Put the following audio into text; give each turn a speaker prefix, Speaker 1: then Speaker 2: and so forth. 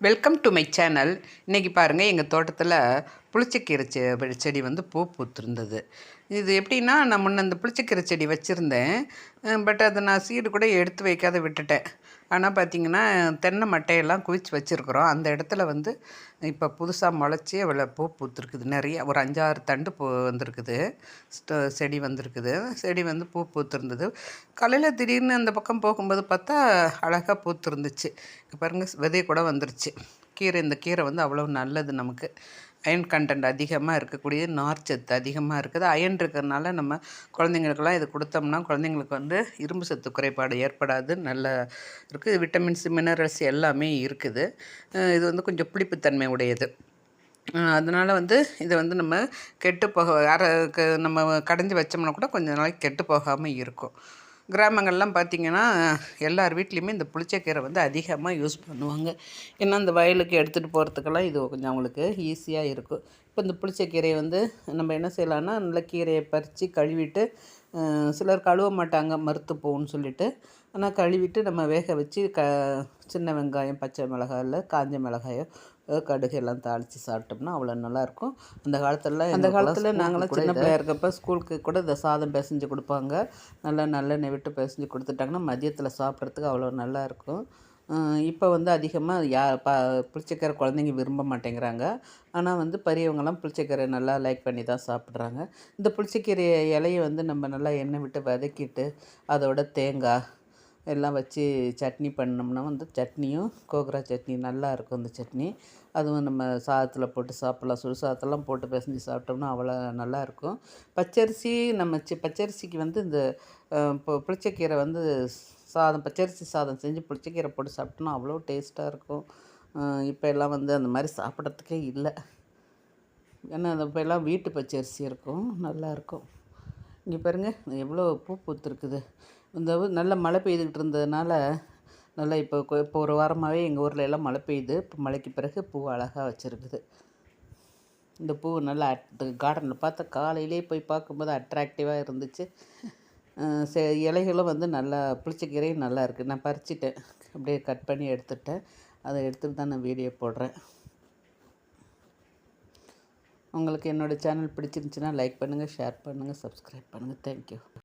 Speaker 1: Welcome to my channel இன்றைக்கி பாருங்கள் எங்கள் தோட்டத்தில் புளிச்சக்கீரை செ செடி வந்து பூ பூத்திருந்தது. இது எப்படின்னா நான் முன்ன இந்த புளிச்சக்கீரை செடி வச்சுருந்தேன். பட் அதை நான் சீடு கூட எடுத்து வைக்காத விட்டுட்டேன். ஆனால் பார்த்திங்கன்னா தென்னை மட்டையெல்லாம் குவிச்சு வச்சுருக்குறோம். அந்த இடத்துல வந்து இப்போ புதுசாக முளைச்சி அவ்வளோ பூ பூத்துருக்குது. நிறைய ஒரு அஞ்சாறு தண்டு பூ வந்திருக்குது. செடி வந்திருக்குது. செடி வந்து பூ பூத்துருந்தது. காலையில் திடீர்னு அந்த பக்கம் போகும்போது பார்த்தா அழகாக பூத்துருந்துச்சு. பாருங்கள் விதை கூட வந்துருச்சு. கீரை இந்த கீரை வந்து அவ்வளோ நல்லது நமக்கு. அயன் கண்டென்ட் அதிகமாக இருக்கக்கூடிய நார்ச்சத்து அதிகமாக இருக்குது. அயன் இருக்கிறதுனால நம்ம குழந்தைங்களுக்கெல்லாம் இது கொடுத்தோம்னா குழந்தைங்களுக்கு வந்து இரும்பு சத்து குறைபாடு ஏற்படாது நல்ல இருக்குது விட்டமின்ஸ் மினரல்ஸ் எல்லாமே இருக்குது. இது வந்து கொஞ்சம் புளிப்புத்தன்மை உடையது. அதனால் வந்து இதை வந்து நம்ம கெட்டு போக அரை நம்ம கடைஞ்சி வச்சோம்னா கூட கொஞ்சம் நாளைக்கு கெட்டு போகாமல் இருக்கும். கிராமங்கள்லாம் பார்த்திங்கன்னா எல்லார் வீட்லேயுமே இந்த புளிச்சக்கீரை வந்து அதிகமாக யூஸ் பண்ணுவாங்க. ஏன்னா இந்த வயலுக்கு எடுத்துகிட்டு போகிறதுக்கெல்லாம் இது கொஞ்சம் அவங்களுக்கு ஈஸியாக இருக்கும். இப்போ இந்த புளிச்சக்கீரையை வந்து நம்ம என்ன செய்யலான்னா நல்ல கீரையை பறித்து கழுவிட்டு சிலர் கழுவ மாட்டாங்க மறுத்து போகணும்னு சொல்லிட்டு. ஆனால் கழுவிட்டு நம்ம வேக வச்சு க சின்ன வெங்காயம் பச்சை மிளகாய் இல்லை காஞ்ச மிளகாயோ கடுகு எல்லாம் தாளித்து சாப்பிட்டோம்னா அவ்வளோ நல்லாயிருக்கும். அந்த காலத்துலலாம் அந்த காலத்தில் நாங்களாம் சின்ன பிள்ளையா இருக்கப்போ ஸ்கூலுக்கு கூட இந்த சாதம் பிசைஞ்சு கொடுப்பாங்க. நல்லா நல்லெண்ணெய் விட்டு பிசைஞ்சு கொடுத்துட்டாங்கன்னா மதியத்தில் சாப்பிட்றதுக்கு அவ்வளோ நல்லாயிருக்கும். இப்போ வந்து அதிகமாக யா ப புளிச்சக்கீரை குழந்தைங்க விரும்ப மாட்டேங்கிறாங்க. ஆனால் வந்து பெரியவங்கலாம் புளிச்சக்கீரை நல்லா லைக் பண்ணி தான் சாப்பிட்றாங்க. இந்த புளிச்சக்கீரை இலையை வந்து நம்ம நல்லா எண்ணெய் விட்டு வதக்கிட்டு அதோட தேங்காய் எல்லாம் வச்சு சட்னி பண்ணோம்னா வந்து சட்னியும் கோக்ரா சட்னி நல்லா இருக்கும் இந்த சட்னி. அதுவும் நம்ம சாதத்தில் போட்டு சாப்பிட்லாம். சுடு சாதத்தெல்லாம் போட்டு பிசைஞ்சு சாப்பிட்டோம்னா அவ்வளோ நல்லாயிருக்கும் பச்சரிசி நம்ம சி பச்சரிசிக்கு வந்து இந்த இப்போ புளிச்சக்கீரை வந்து சாதம் பச்சரிசி சாதம் செஞ்சு புளிச்சக்கீரை போட்டு சாப்பிட்டோம்னா அவ்வளோ டேஸ்ட்டாக இருக்கும். இப்போ எல்லாம் வந்து அந்த மாதிரி சாப்பிட்றதுக்கே இல்லை. ஏன்னா அந்த இப்போ எல்லாம் வீட்டு பச்சரிசி இருக்கும். நல்லாயிருக்கும் இங்கே பாருங்கள் எவ்வளோ பூ பூத்துருக்குது. இந்த நல்ல மழை பெய்துக்கிட்டு இருந்ததுனால நல்லா இப்போ இப்போ ஒரு வாரமாகவே எங்கள் ஊரில் எல்லாம் மழை பெய்யுது. இப்போ மழைக்கு பிறகு பூ அழகாக வச்சுருக்குது. இந்த பூ நல்லா கார்டனில் பார்த்தா காலையிலே போய் பார்க்கும்போது அட்ராக்டிவாக இருந்துச்சு. இலைகளும் வந்து நல்லா புளிச்சக்கீரையும் நல்லா இருக்குது நான் பறிச்சிட்டேன். அப்படியே கட் பண்ணி எடுத்துட்டேன். அதை எடுத்துகிட்டு தான் நான் வீடியோ போடுறேன். உங்களுக்கு என்னோடய சேனல் பிடிச்சிருந்துச்சின்னா லைக் பண்ணுங்கள் ஷேர் பண்ணுங்கள் சப்ஸ்கிரைப் பண்ணுங்கள் தேங்க்யூ